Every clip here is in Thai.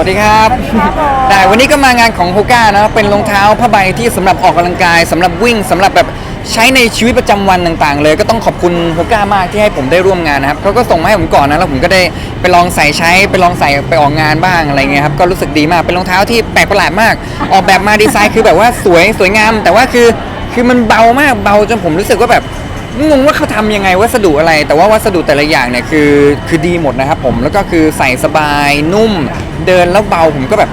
วัสดีครับสวัสดีครับผมแต่วันนี้ก็มางานของโฮก้านะเป็นรองเท้าผ้าใบที่สำหรับออกกำลังกายสำหรับวิ่งสำหรับแบบใช้ในชีวิตประจำวันต่างๆ เลยก็ต้องขอบคุณโฮก้ามากที่ให้ผมได้ร่วมงานนะครับเขาก็ส่งมาให้ผมก่อนนะแล้วผมก็ได้ไปลองใส่ใช้ไปลองใส่ไปออกงานบ้างอะไรเงี้ยครับก็รู้สึกดีมากเป็นรองเท้าที่แปลกประหลาดมาก ออกแบบมาดีไซน์คือแบบว่าสวยสวยงาม แต่ว่าคือคือมันเบามากเบาจนผมรู้สึกว่าแบบงงว่าเขาทำยังไงวัสดุอะไร แต่ว่าวัสดุแต่ละอย่างเนี่ยคือคือดีหมดนะครับผมแล้วก็คือใส่สบายนุ่ม เดินแล้วเบาผมก็แบบ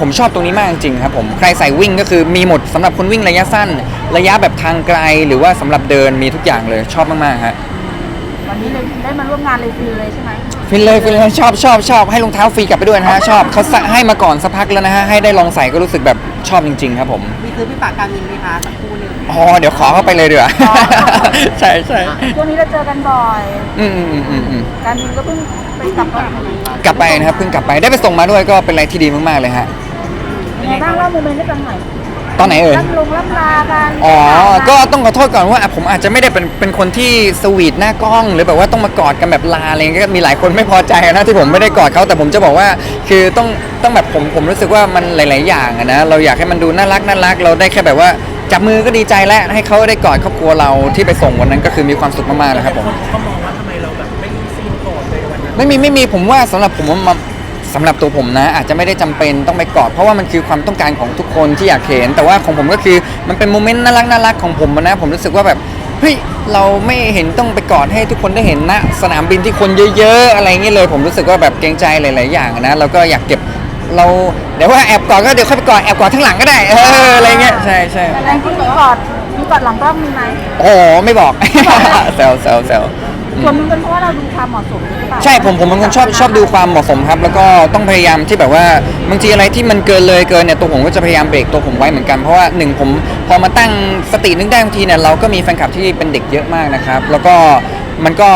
ผมชอบตรงนี้มากจริงๆครับผมใครใส่วิ่งก็คือมีหมดสำหรับคนวิ่งระยะสั้น ระยะแบบทางไกลหรือว่าสำหรับเดินมีทุกอย่างเลยชอบมากๆฮะวันนี้เลยได้มาร่วมงานเลยฟรีเลยใช่ไหมฟินเลยฟินเลยชอบชอบชอบให้รองเท้าฟรีกลับไปด้วยนะฮะชอบเขาใให้มาก่อนสักพักแล้วนะฮะให้ได้ลองใส่ก็รู้สึกแบบชอบจริง ๆ ครับผมมีซื้อพี่ปากกามินไหมคะสักครู่หนึ่ง อ๋อเดี๋ยวขอเข้าไปเลยดีกว่าใช่ใช่ช่วงนี้เราเจอกันบ่อย อืมอืมอืมอืมอืมการมินก็เพิ่งไปกลับมากลับไปนะครับเพิ่งกลับไปได้ไปส่งมาด้วยก็เป็นอะไรที่ดีมากๆเลยฮะ ยังไงบ้างเล่าโมเมนต์ให้ฟังหน่อยตอนไหนเอ่ย ล่ำลงล่ำลากันอ๋อ ก็ต้องขอโทษก่อนว่าอะผมอาจจะไม่ได้เป็นเป็นคนที่สวีทหน้ากล้อง หรือแบบว่าต้องมากอดกันแบบลาอะไรเงี้ยก็มีหลายคนไม่พอใจนะที่ผมไม่ได้กอดเขาแต่ผมจะบอกว่า คือต้องต้องแบบผมผมรู้สึกว่ามันหลาย ๆ อย่างอะนะเราอยากให้มันดูน่ารักน่ารักเราได้แค่แบบว่า จับมือก็ดีใจแล้วให้เขาได้กอดครอบครัวเราที่ไปส่งวันนั้นก็คือมีความสุขมากๆเลยครับผมก็มองว่าทำไมเราแบบไม่ซีนก่อนเลยวันนั้นไม่มีไม่มีผมว่าสำหรับผมว่ามันสำหรับตัวผมนะ อาจจะไม่ได้จำเป็นต้องไปกอดเพราะว่ามันคือความต้องการของทุกคนที่อยากเห็น แต่ว่าของผมก็คือมันเป็นโมเมนต์น่ารักน่ารักของผมนะ ผมรู้สึกว่าแบบเฮ้ยเราไม่เห็นต้องไปกอดให้ทุกคนได้เห็นนะ สนามบินที่คนเยอะ ๆ อะไรเงี้ยเลย ผมรู้สึกว่าแบบเกรงใจหลาย ๆ อย่างนะเราก็อยากเก็บ เราเดี๋ยวว่าแอบกอดก็เดี๋ยวค่อยไปกอดแอบกอดทั้างหลังก็ได้เอออะไรเงี้ยใช่ใช่แต่จริงๆมีกอดมีกอดหลังกล้องมีไหมโอ้โหไม่บอกแซวแซวแซวส่วนหนึงเป็นเพราะว่าเราดูความเหมาะสมหรือเปล่าใช่ผมผมเป็นคนชอบชอบดูความเหมาะสมครับ แล้วก็ต้องพยายามที่แบบว่าบางทีอะไรที่มันเกินเลยเกินเนี่ยตัวผมก็จะพยายามเบรกตัวผมไว้เหมือนกันเพราะว่าหนึ่งผมพอมาตั้งสตินึกได้บางทีเนี่ยเราก็มีแฟนคลับที่เป็นเด็กเยอะมากนะครับแล้วก็มันก็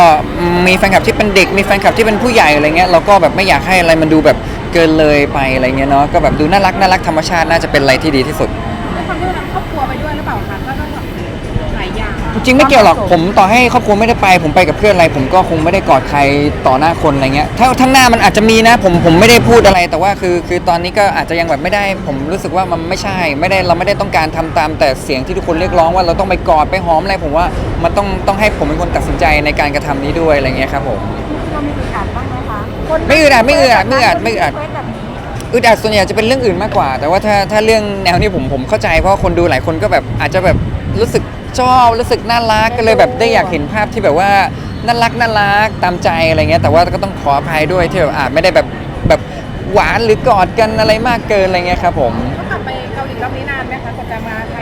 มีแฟนคลับที่เป็นเด็ก มีแฟนคลับที่เป็นผู้ใหญ่อะไรเงี้ยเราก็แบบไม่อยากให้อะไรมันดูแบบ เกินเลยไปอะไรเงี้ยเนาะก็แบบดูน่ารักน่ารักธรรมชาติน่าจะเป็นอะไรที่ดีที่สุด ด้วยความที่เราครอบครัวไปด้วยหรือเปล่าคะก็ต้องแบบหลายอย่างจริงๆไม่เกี่ยวหรอกผมต่อให้ครอบครัวไม่ได้ไป ผมไปกับเพื่อนอะไร ผมก็คงไม่ได้กอดใครต่อหน้าคนอะไรเงี้ยถ้าทั้างหน้ามันอาจจะมีนะ ผมผมไม่ได้พูดอะไรแต่ว่าคือ คือตอนนี้ก็อาจจะยังแบบไม่ได้ ผมรู้สึกว่ามันไม่ใช่ ไม่ได้เราไม่ได้ต้องการทำตามแต่เสียงที่ทุกคนเรียกร้องว่าเราต้องไปกอดไปหอมอะไรผมว่ามันต้องต้องให้ผมเป็นคนตัดสินใจในการกระทำนี้ด้วยอะไรเงี้ยครับผม คะคนไม่อึดอัดไม่อึดอัดไม่อึดอัดไม่อึดอัดเฟซแบบนี้อึดอัดส่วนใหญ่จะเป็นเรื่องอื่นมากกว่า แต่ว่าถ้าถ้าเรื่องแนวนี้ผมผมเข้าใจเพราะว่าคนดูหลายคนก็แบบอาจจะแบบรู้สึกชอบรู้สึกน่ารักก็เลยแบบได้อยากเห็นภาพที่แบบว่าน่ารักน่ารักตามใจอะไรเงี้ยแต่ว่าก็ต้องขออภัยด้วยที่แบบอาจไม่ได้แบบแบบหวานหรือกอดกันอะไรมากเกินอะไรเงี้ยครับผม ก็กลับไปเกาหลีรอบนี้นานไหมคะกว่าจะมาไทย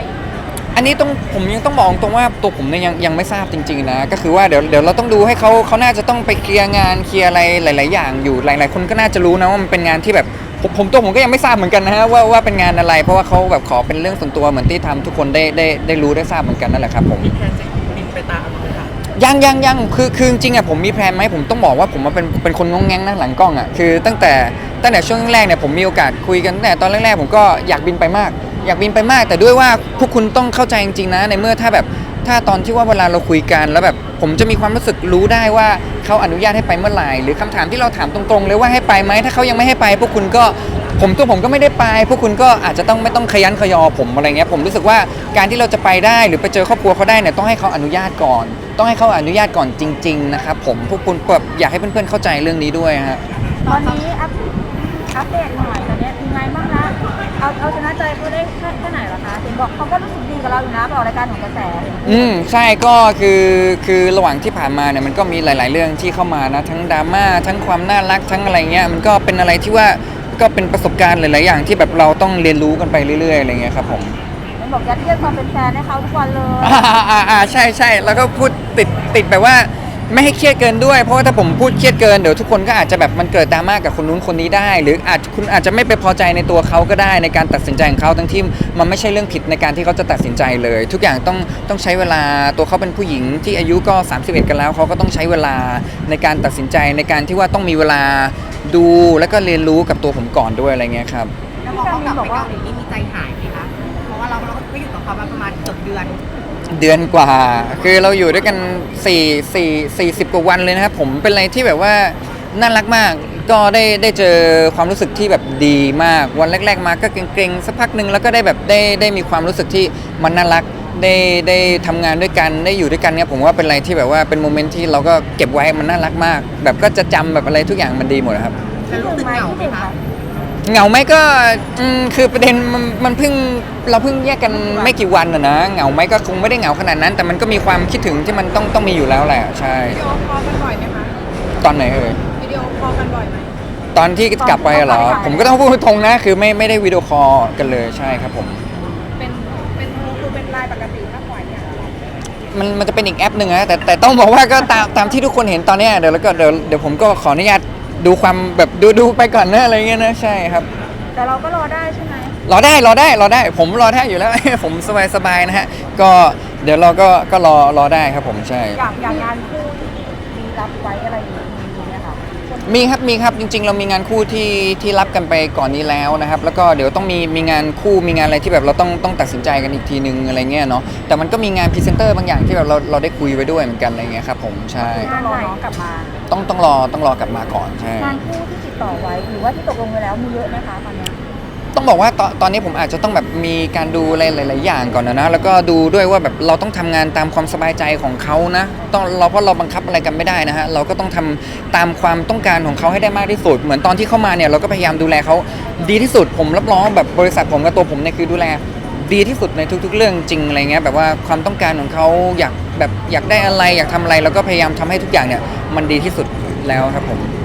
อันนี้ต้องผมยังต้องบอกตรงว่าตัวผมเนี่ยยังยังไม่ทราบจริง ๆ นะ ก็คือว่าเดี๋ยวเดี๋ยวเราต้องดูให้เขาเขาน่าจะต้องไปเคลียร์งานเคลียร์อะไรหลาย ๆ อย่างอยู่หลาย ๆ คนก็น่าจะรู้นะว่ามันเป็นงานที่แบบผมผมตัวผมก็ยังไม่ทราบเหมือนกันนะฮะว่าว่าเป็นงานอะไร เพราะว่าเขาแบบขอเป็นเรื่องส่วนตัวเหมือนที่ทำทุกคนได้ได้ได้รู้ได้ทราบเหมือนกันนั่นแหละครับผม มีแพลนจะบินไปตามเลยค่ะยังยังยังคือคือจริงๆอะผมมีแพลนไหมผมต้องบอกว่าผมมาเป็นเป็นคนงงแงงนะหลังกล้องอะคือตั้งแต่ตั้งแต่ช่วงแรกเนี่ยผมมีโอกาสคุยกันตั้งแต่ตอนแรกๆผมก็อยากบินไปมาก อยากบินไปมากแต่ด้วยว่าพวกคุณต้องเข้าใจจริงๆนะ ในเมื่อถ้าแบบถ้าตอนที่ว่าเวลาเราคุยกันแล้วแบบผมจะมีความรู้สึกรู้ได้ว่าเขาอนุญาตให้ไปเมื่อไหร่หรือคำถามที่เราถามตรงๆเลยว่าให้ไปไหมถ้าเขายังไม่ให้ไป พวกคุณก็ผมตัวผมก็ไม่ได้ไป พวกคุณก็อาจจะต้องไม่ต้องขยันขยอผมอะไรเงี้ยผมรู้สึกว่าการที่เราจะไปได้หรือไปเจอครอบครัวเขาได้เนี่ยต้องให้เขาอนุญาตก่อน ต้องให้เขาอนุญาตก่อนจริง ๆ นะครับผมพวกคุณแบบอยากให้เพื่อนๆเข้าใจเรื่องนี้ด้วยฮะตอนนี้ อัปอัปเดตหน่อยตอนนี้ยังไงบ้างนะเอาเอาชนะใจเขาได้แค่แค่ไหนเหรอคะเห็นบอกเขาก็รู้สึกดีกับเราอยู่นะไปออกรายการของกระแส อืมใช่ก็คือคือระหว่างที่ผ่านมาเนี่ยมันก็มีหลาย ๆ เรื่องที่เข้ามานะทั้งดราม่าทั้งความน่ารักทั้งอะไรเงี้ยมันก็เป็นอะไรที่ว่าก็เป็นประสบการณ์หลาย ๆ อย่างที่แบบเราต้องเรียนรู้กันไปเรื่อย ๆ อะไรเงี้ยครับผมเห็นบอกยัดเยียดความเป็นแฟนให้เขาทุกวันเลย อ่าอ่าอ่าใช่ใช่แล้วก็พูดติดติดแบบว่า ไม่ให้เครียดเกินด้วย เพราะว่าถ้าผมพูดเครียดเกินเดี๋ยวทุกคนก็อาจจะแบบมันเกิดดราม่ากกับคนนู้นคนนี้ได้ หรืออาจคุณอาจจะไม่ไปพอใจในตัวเขาก็ได้ในการตัดสินใจของเขาทั้งที่มันไม่ใช่เรื่องผิดในการที่เขาจะตัดสินใจเลย ทุกอย่างต้องต้องใช้เวลาตัวเขาเป็นผู้หญิงที่อายุก็ 31 กันแล้วเขาก็ต้องใช้เวลาในการตัดสินใจในการที่ว่าต้องมีเวลาดูแล้วก็เรียนรู้กับตัวผมก่อนด้วยอะไรเงี้ยครับ แล้วพอเขากลับไปเกาหลีนี่มีใจหายไหมคะ เพราะว่าเราเราก็อยู่กับเขามาประมาณเกือบเดือน เดือนกว่า คือเราอยู่ด้วยกัน4 4 40กว่าวันเลยนะครับ ผมเป็นอะไรที่แบบว่าน่ารักมาก ก็ได้ได้เจอความรู้สึกที่แบบดีมาก วันแรก ๆ มาก็เกรงๆสักพักหนึ่งแล้วก็ได้แบบได้ได้มีความรู้สึกที่มันน่ารัก ได้ได้ทำงานด้วยกันได้อยู่ด้วยกันเนี่ยผมว่าเป็นอะไรที่แบบว่าเป็นโมเมนต์ที่เราก็เก็บไว้มันน่ารักมาก แบบก็จะจำแบบอะไรทุกอย่างมันดีหมดนะครับ แล้วรู้สึกเหงาไหมคะ เหงาไหมก็อืมคือประเด็นมันมันเพิ่งเราเพิ่งแยกกันไม่กี่วันอะนะเหงาไหมก็คงไม่ได้เหงาขนาดนั้น แต่มันก็มีความคิดถึงที่มันต้องต้องมีอยู่แล้วแหละใช่ วิดีโอคอลกันบ่อยไหมคะตอนไหนเอ่ยวิดีโอคอลกันบ่อยไหม ตอนที่กลับไปเหรอผมก็ต้องพูดตรงนะ คือไม่ไม่ได้วิดีโอคอลกันเลยใช่ครับผม เป็นเป็นคือเป็นไลน์ปกติมากกว่าเนี่ยมันมันจะเป็นอีกแอปหนึ่งนะแต่แต่ต้องบอกว่าก็ตามตามที่ทุกคนเห็นตอนเนี้ยเดี๋ยวแล้วก็เดี๋ยวเดี๋ยวผมก็ขออนุญาต ดูความแบบดูดูไปก่อนนะอะไรเงี้ยนะใช่ครับ แต่เราก็รอได้ใช่ไหมรอได้รอได้รอได้ ผมรอได้อยู่แล้ว ผมสบายสบายนะฮะ ก็เดี๋ยวเราก็ก็รอรอได้ครับผมใช่ อยากอยากงานคู่ที่มีรับไว้อะไรอย่างเงี้ยมีไหมคะ มีครับมีครับจริง ๆ เรามีงานคู่ที่ที่รับกันไปก่อนนี้แล้วนะครับ แล้วก็เดี๋ยวต้องมีมีงานคู่มีงานอะไรที่แบบเราต้องต้องตัดสินใจกันอีกทีนึงอะไรเงี้ยเนาะแต่มันก็มีงานพรีเซนเตอร์บางอย่างที่แบบเราเราได้คุยไว้ด้วยเหมือนกันอะไรเงี้ยครับผมใช่งานรอน้องกลับมาต้องต้องรอต้องรอกลับมาก่อนใช่งานคู่ที่ติดต่อไว้หรือว่าที่ตกลงไว้แล้วมีเยอะไหมคะตอนเนี้ย ต้องบอกว่าตอนตอนนี้ผมอาจจะต้องแบบมีการดูอะไรหลาย ๆ อย่างก่อนนะนะแล้วก็ดูด้วยว่าแบบเราต้องทำงานตามความสบายใจของเขานะต้องเราเพราะเราบังคับอะไรกันไม่ได้นะฮะเราก็ต้องทำตามความต้องการของเขาให้ได้มากที่สุด เหมือนตอนที่เข้ามาเนี่ยเราก็พยายามดูแลเขาดีที่สุดผมรับรองว่าแบบบริษัทผมกับตัวผมเนี่ยคือดูแล ดีที่สุดในทุก ๆ เรื่องจริงอะไรเงี้ยแบบว่าความต้องการของเขาอยากแบบอยากได้อะไรอยากทำอะไรเราก็พยายามทำให้ทุกอย่างเนี่ยมันดีที่สุดแล้วครับผม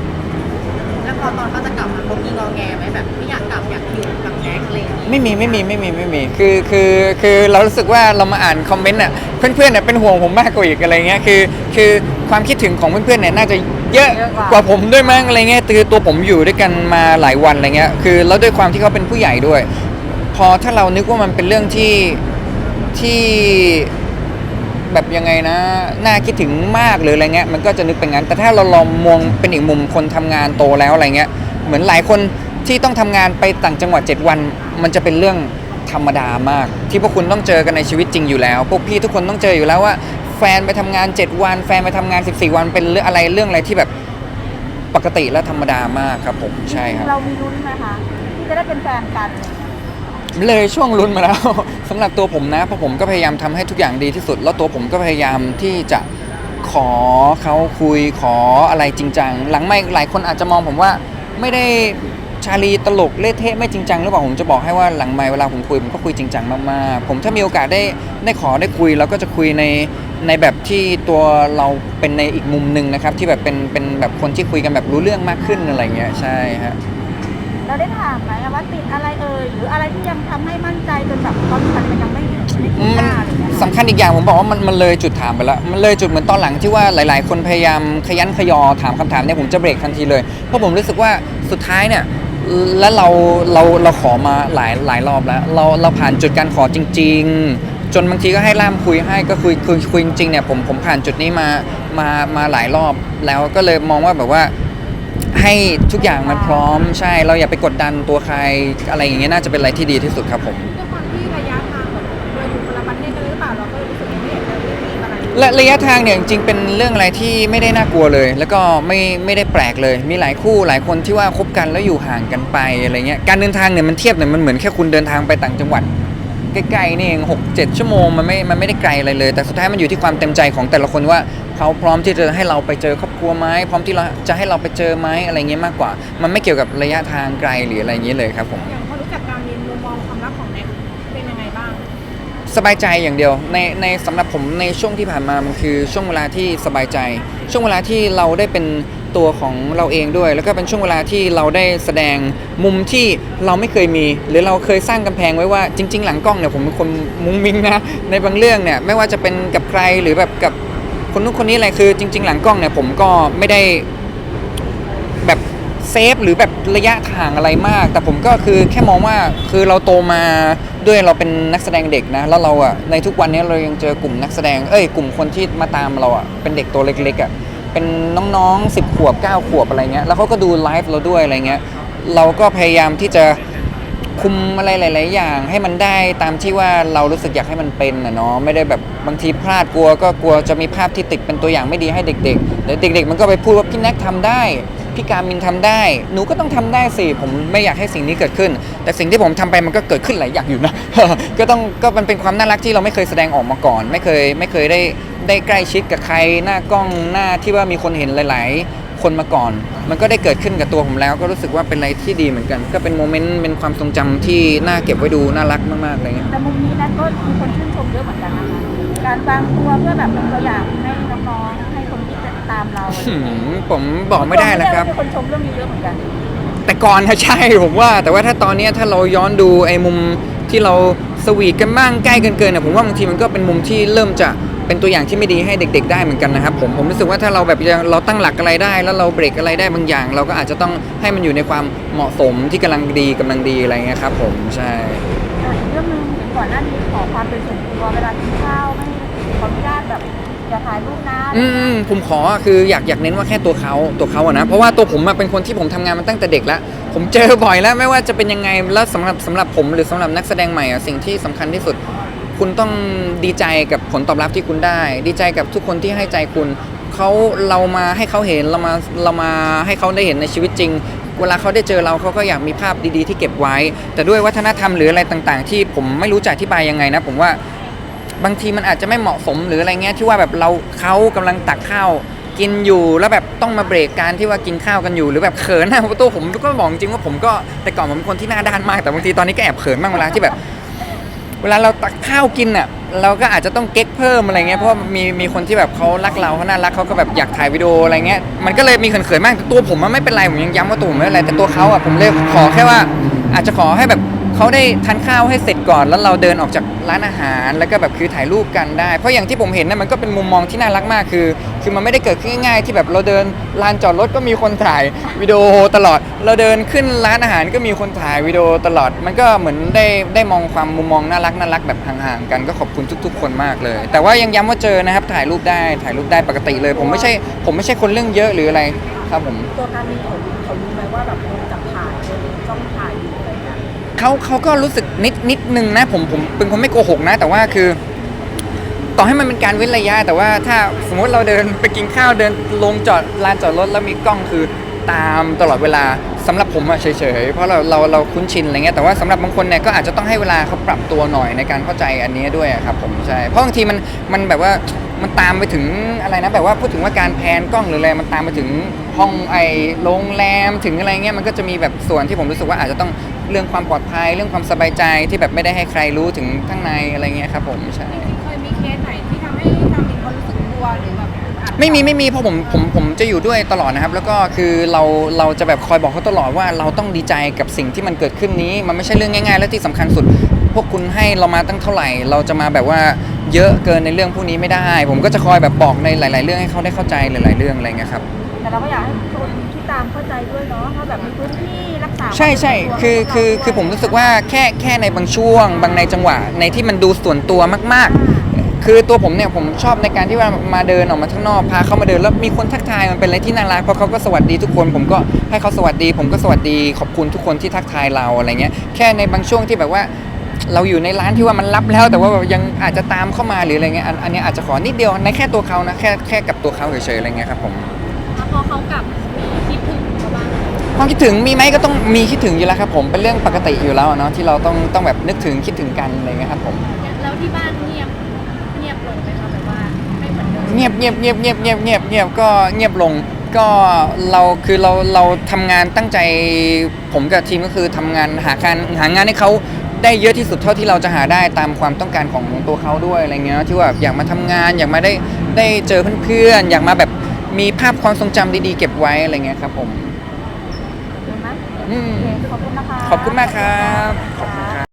แล้วพอตอนเขาจะกลับมาเขามีงอแงไหมแบบไม่อยากกลับอยากอยู่กับแน็กอะไรอย่างงี้ไม่มีไม่มีไม่มีไม่มีคือคือคือเรารู้สึกว่าเรามาอ่านคอมเมนต์อะเพื่อนๆเนี่ยเป็นห่วงผมมากกว่าอีกอะไรเงี้ยคือคือความคิดถึงของเพื่อนๆเนี่ยน่าจะเยอะกว่าผมด้วยมั้งอะไรเงี้ยคือตัวผมอยู่ด้วยกันมาหลายวันอะไรเงี้ยคือแล้วด้วยความที่เขาเป็นผู้ใหญ่ด้วย พอถ้าเรานึกว่ามันเป็นเรื่องที่ที่ แบบยังไงนะน่าคิดถึงมากหรืออะไรเงี้ยมันก็จะนึกเป็นงั้น แต่ถ้าเราลองมองเป็นอีกมุมคนทำงานโตแล้วอะไรเงี้ยเหมือนหลายคนที่ต้องทำงานไปต่างจังหวัด 7 วัน มันจะเป็นเรื่องธรรมดามาก ที่พวกคุณต้องเจอกันในชีวิตจริงอยู่แล้ว พวกพี่ทุกคนต้องเจออยู่แล้วว่า แฟนไปทำงาน 7 วัน แฟนไปทำงาน 14 วันเป็นเรื่องอะไรเรื่องอะไรที่แบบปกติและธรรมดามากครับผมใช่ครับเรามีลุ้นไหมคะที่จะได้เป็นแฟนกัน เลยช่วงลุ้นมาแล้ว สำหรับตัวผมนะเพราะผมก็พยายามทำให้ทุกอย่างดีที่สุด แล้วตัวผมก็พยายามที่จะขอเขาคุยขออะไรจริงจังหลังไม่หลายคนอาจจะมองผมว่าไม่ได้ชาลีตลกเละเทะไม่จริงจังหรือเปล่าผมจะบอกให้ว่าหลังไม่เวลาผมคุยผมก็คุยจริงจังมากๆผมถ้ามีโอกาสได้ได้ขอได้คุยเราก็จะคุยในในแบบที่ตัวเราเป็นในอีกมุมหนึ่งนะครับที่แบบเป็นเป็นแบบคนที่คุยกันแบบรู้เรื่องมากขึ้นอะไรเงี้ยใช่ฮะ เราได้ถามไหมว่าติดอะไรเอ่ยหรืออะไรที่ยังทำให้มั่นใจจนแบบตอนนี้มันยังไม่ไม่ถึงหมันน้าอะไรอย่างเงี้ยสำคัญอีกอย่างผมบอกว่ามันมันเลยจุดถามไปแล้วมันเลยจุดเหมือนตอนหลังที่ว่าหลาย ๆ คนพยายามขยันขยอถามคำถามเนี่ยผมจะเบรกทันทีเลยเพราะผมรู้สึกว่าสุดท้ายเนี่ยแล้วเราเราเราขอมาหลายหลายรอบแล้ว เราเราผ่านจุดการขอจริง ๆ จนบางทีก็ให้ล่ามคุยให้ก็คุยคุยคุยจริงๆเนี่ยผมผมผ่านจุดนี้มามามาหลายรอบแล้วก็เลยมองว่าแบบว่า ให้ทุกอย่างมันพร้อมใช่เราอย่าไปกดดันตัวใครอะไรอย่างเงี้ยน่าจะเป็นอะไรที่ดีที่สุดครับผม ด้วยความที่ระยะทางแบบเราอยู่คนละประเทศกันหรือเปล่าเราก็รู้สึกยังไม่เห็นจะมีอะไรและระยะทางเนี่ยจริงๆเป็นเรื่องอะไรที่ไม่ได้น่ากลัวเลย แล้วก็ไม่ไม่ได้แปลกเลย มีหลายคู่หลายคนที่ว่าคบกันแล้วอยู่ห่างกันไปอะไรเงี้ยการเดินทางเนี่ยมันเทียบเนี่ยมันเหมือนแค่คุณเดินทางไปต่างจังหวัดใกล้ๆนี่เองหกเจ็ดชั่วโมงมันไม่มันไม่ได้ไกลอะไรเลย แต่สุดท้ายมันอยู่ที่ความเต็มใจของแต่ละคนว่า เขาพร้อมที่จะให้เราไปเจอครอบครัวไหมพร้อมที่เราจะให้เราไปเจอไหมอะไรเงี้ยมากกว่า มันไม่เกี่ยวกับระยะทางไกลหรืออะไรเงี้ยเลยครับผมอย่างพอรู้จักการเรียนมุมมองความรักของแน็กเป็นยังไงบ้าง สบายใจอย่างเดียวในในสำหรับผมในช่วงที่ผ่านมามันคือช่วงเวลาที่สบายใจ ช่วงเวลาที่เราได้เป็นตัวของเราเองด้วย แล้วก็เป็นช่วงเวลาที่เราได้แสดงมุมที่เราไม่เคยมี หรือเราเคยสร้างกำแพงไว้ว่าจริง ๆ หลังกล้องเนี่ยผมเป็นคนมุ้งมิ้งนะในบางเรื่องเนี่ยไม่ว่าจะเป็นกับใครหรือแบบกับ คนนู้นคนนี้อะไรคือจริง ๆ หลังกล้องเนี่ยผมก็ไม่ได้แบบเซฟหรือแบบระยะห่างอะไรมาก แต่ผมก็คือแค่มองว่าคือเราโตมาด้วยเราเป็นนักแสดงเด็กนะ แล้วเราอะในทุกวันนี้เรายังเจอกลุ่มนักแสดงเอ้ยกลุ่มคนที่มาตามเราอะเป็นเด็กตัวเล็กๆอะเป็นน้องๆ10ขวบ9ขวบอะไรเงี้ยแล้วเขาก็ดูไลฟ์เราด้วยอะไรเงี้ยเราก็พยายามที่จะ คุมอะไรหลาย ๆ อย่างให้มันได้ตามที่ว่าเรารู้สึกอยากให้มันเป็นนะเนาะไม่ได้แบบบางทีพลาดกลัวก็กลัวจะมีภาพที่ติดเป็นตัวอย่างไม่ดีให้เด็กๆเดี๋ยวเด็ก ๆ มันก็ไปพูดว่าพี่แน็กทำได้พี่การมินทำได้ หนูก็ต้องทำได้สิ ผมไม่อยากให้สิ่งนี้เกิดขึ้น แต่สิ่งที่ผมทำไปมันก็เกิดขึ้นหลายอย่างอยู่นะ ก็ต้องก็มันเป็นความน่ารักที่เราไม่เคยแสดงออกมาก่อน ไม่เคยไม่เคยได้ได้ใกล้ชิดกับใคร หน้ากล้องหน้าที่ว่ามีคนเห็นหลาย ๆ คนมาก่อน มันก็ได้เกิดขึ้นกับตัวผมแล้ว ก็รู้สึกว่าเป็นอะไรที่ดีเหมือนกัน ก็เป็นโมเมนต์เป็นความทรงจำที่น่าเก็บไว้ดูน่ารักมากๆอะไรเงี้ยแต่มุมนี้นัทก็มีคนชื่นชมเยอะเหมือนกันนะคะการวางตัวเพื่อแบบเป็นตัวอย่างให้น้องๆให้คนที่จะตามเราอะไรอย่างเงี้ยหืมผมบอกไม่ได้แล้วครับ มีคนชมเรื่องนี้เยอะเหมือนกัน แต่ก่อนนะใช่ ผมว่า แต่ว่าถ้าตอนเนี้ยถ้าเราย้อนดูไอ้มุมที่เราสวีทกันบ้างใกล้กันเกินเนี่ยผมว่าบางทีมันก็เป็นมุมที่เริ่มจะ เป็นตัวอย่างที่ไม่ดีให้เด็ก ๆ ได้เหมือนกันนะครับผมผมรู้สึกว่าถ้าเราแบบยังเราตั้งหลักอะไรได้ แล้วเราเบรกอะไรได้บางอย่าง เราก็อาจจะต้องให้มันอยู่ในความเหมาะสมที่กำลังดีกำลังดีอะไรเงี้ยครับผมใช่อะอีกเรื่องหนึงเห็นก่อนหน้านี้ขอความเป็นส่วนตัวเวลากินข้าวไม่ขออนุญาตแบบอย่าถ่ายรูปนะอืมผมขอคืออยากอยากเน้นว่าแค่ตัวเขาตัวเขาอะนะเพราะว่าตัวผมอะเป็นคนที่ผมทำงานมาตั้งแต่เด็กแล้ว ผมเจอบ่อยแล้วไม่ว่าจะเป็นยังไงแล้วสำหรับสำหรับผมหรือสำหรับนักแสดงใหม่อะสิ่งที่สำคัญที่สุด คุณต้องดีใจกับผลตอบรับที่คุณได้ ดีใจกับทุกคนที่ให้ใจคุณเขาเรามาให้เขาเห็นเรามาเรามาให้เขาได้เห็นในชีวิตจริง เวลาเขาได้เจอเราเขาก็อยากมีภาพดีๆ ที่เก็บไว้ แต่ด้วยวัฒนธรรมหรืออะไรต่าง ๆ ที่ผมไม่รู้จะอธิบายยังไงนะ ผมว่าบางทีมันอาจจะไม่เหมาะสมหรืออะไรเงี้ยที่ว่าแบบเราเขากำลังตักข้าวกินอยู่แล้วแบบต้องมาเบรกการที่ว่ากินข้าวกันอยู่หรือแบบเขินนะเพราะตัวผมก็บอกจริงว่าผมก็แต่ก่อนผมเป็นคนที่หน้าด้านมากแต่บางทีตอนนี้ก็แอบเขินบ้างเวลาที่แบบ เวลาเราตักข้าวกินอะเราก็อาจจะต้องเก๊กเพิ่มอะไรเงี้ยเพราะว่ามีมีคนที่แบบเขารักเราเขาน่ารักเขาก็แบบอยากถ่ายวิดีโออะไรเงี้ยมันก็เลยมีเขินๆมากแต่ตัวผมมันไม่เป็นไรผมยังย้ำว่าตัวผมไม่เป็นไรแต่ตัวเขาอะผมเลยขอแค่ว่า อาจจะขอให้แบบ เขาได้ทานข้าวให้เสร็จก่อน แล้วเราเดินออกจากร้านอาหาร แล้วก็แบบคือถ่ายรูปกันได้ เพราะอย่างที่ผมเห็นนะมันก็เป็นมุมมองที่น่ารักมากคือ คือมันไม่ได้เกิดขึ้นง่ายๆที่แบบเราเดินลานจอดรถก็มีคนถ่ายวิดีโอตลอด เราเดินขึ้นร้านอาหารก็มีคนถ่ายวิดีโอตลอด มันก็เหมือนได้ได้มองความมุมมองน่ารักน่ารักแบบห่างๆกันก็ขอบคุณทุก ๆ คนมากเลย แต่ว่ายังย้ำว่าเจอนะครับถ่ายรูปได้ถ่ายรูปได้ปกติเลย ผมไม่ใช่ผมไม่ใช่คนเรื่องเยอะหรืออะไรครับผม ตัวการมีเขาเขารู้ไหมว่าแบบเราจับถ่ายเราต้องถ่ายอยู่อะไร เขาเขาก็รู้สึกนิดนิดนึงนะผมผมเป็นคนไม่โกหกนะ แต่ว่าคือ ต่อให้มันเป็นการเว้นระยะ แต่ว่าถ้าสมมติเราเดินไปกินข้าวเดินลงจอดลานจอดรถแล้วมีกล้องคือตามตลอดเวลาสำหรับผมอะเฉยๆเพราะเราเราเราคุ้นชินอะไรเงี้ยแต่ว่าสำหรับบางคนเนี่ยก็อาจจะต้องให้เวลาเขาปรับตัวหน่อยในการเข้าใจอันนี้ด้วยครับผมใช่เพราะบางทีมันมันแบบว่ามันตามไปถึงอะไรนะแบบว่าพูดถึงว่าการแพนกล้องหรืออะไรมันตามไปถึงห้องไอโรงแรมถึงอะไรเงี้ยมันก็จะมีแบบส่วนที่ผมรู้สึกว่าอาจจะต้อง เรื่องความปลอดภัยเรื่องความสบายใจที่แบบไม่ได้ให้ใครรู้ถึงข้างในอะไรเงี้ยครับผมใช่เคยมีเคสไหนที่ทำให้ทำให้เขารู้สึกกลัวหรือแบบอึดอัดไม่มีไม่มีเพราะผมผมผมจะอยู่ด้วยตลอดนะครับ แล้วก็คือเราเราจะแบบคอยบอกเขาตลอดว่าเราต้องดีใจกับสิ่งที่มันเกิดขึ้นนี้ มันไม่ใช่เรื่องง่าย ๆ และที่สำคัญสุด พวกคุณให้เรามาตั้งเท่าไหร่ เราจะมาแบบว่าเยอะเกินในเรื่องพวกนี้ไม่ได้ ผมก็จะคอยแบบบอกในหลาย ๆ เรื่องให้เขาได้เข้าใจหลาย ๆ เรื่องอะไรเงี้ยครับ แต่เราก็อยากให้คนที่ตามเข้าใจด้วยเนาะว่าแบบมีพื้นที่รักษา ใช่ใช่วามคือเป็นคือส่วนตัวคือผมรู้สึกว่าแค่แค่ในบางช่วง บางในจังหวะ ในที่มันดูส่วนตัวมาก ๆ คือตัวผมเนี่ยผมชอบในการที่ว่ามาเดินออกมาข้างนอกพาเขามาเดินแล้วมีคนทักทายมันเป็นอะไรที่น่ารักเพราะเขาก็สวัสดีทุกคน ผมก็ให้เขาสวัสดี ผมก็สวัสดีขอบคุณทุกคนที่ทักทายเราอะไรเงี้ยแค่ในบางช่วงที่แบบว่าเราอยู่ในร้านที่ว่ามันรับแล้วแต่ว่าแบบยังอาจจะตามเข้ามาหรืออะไรเงี้ยอันอันเนี้ยอาจจะขอนิดเดียวในแค่ตัวเขานะแค่แค่กับตัวเขาเฉยๆอะไรเงี้ยครับผม แล้วพอเขากลับ ความคิดถึงมีไหมก็ต้องมีคิดถึงอยู่แล้วครับผมเป็นเรื่องปกติอยู่แล้วอะเนาะที่เราต้องต้องแบบนึกถึงคิดถึงกันอะไรเงี้ยครับผมแล้วที่บ้านเงียบเงียบลงไหมคะแบบว่าไม่เหมือนเดิมเงียบเงียบเงียบเงียบเงียบเงียบเงียบก็เงียบลงก็เราคือเราเราทำงานตั้งใจผมกับทีมก็คือทำงานหาการหางานให้เขาได้เยอะที่สุดเท่าที่เราจะหาได้ตามความต้องการของตัวเขาด้วยอะไรเงี้ยที่ว่าอยากมาทำงานอยากมาได้ได้เจอเพื่อนๆอยากมาแบบมีภาพความทรงจำดีๆ เก็บไว้อะไรเงี้ยครับผมเห็นไหม อืมโอเคขอบคุณนะคะ ขอบคุณมากครับขอบคุณ